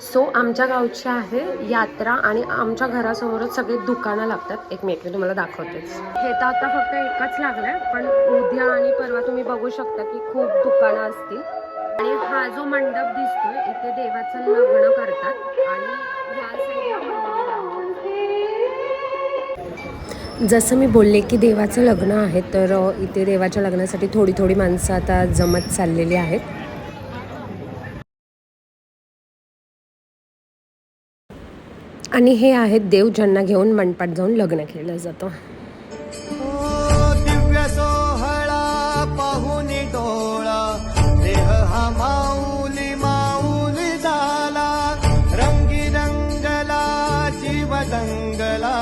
So आमच्या गावची आहे यात्रा आणि आमच्या घरासमोरच सगळे दुकानं लागतात एक मिनिट मी तुम्हाला दाखवतेच. हे तर आता फक्त एकच लागलाय पण उद्या आणि परवा तुम्ही बघू शकता की खूप दुकानं असतील. आणि हा जो मंडप दिसतोय इथे देवाचं लग्न करतात आणि जसं मी बोलले की देवाचं लग्न आहे तर इथे देवाच्या लग्नासाठी थोडी थोडी माणसं आता जमत चाललेली आहेत. आणि हे आहेत देव ज्यांना घेऊन मनपाट जाऊन लग्न केलं जातं. दिव्य सोहळा डोळा हा माऊली माऊली झाला रंगला जीव दंगला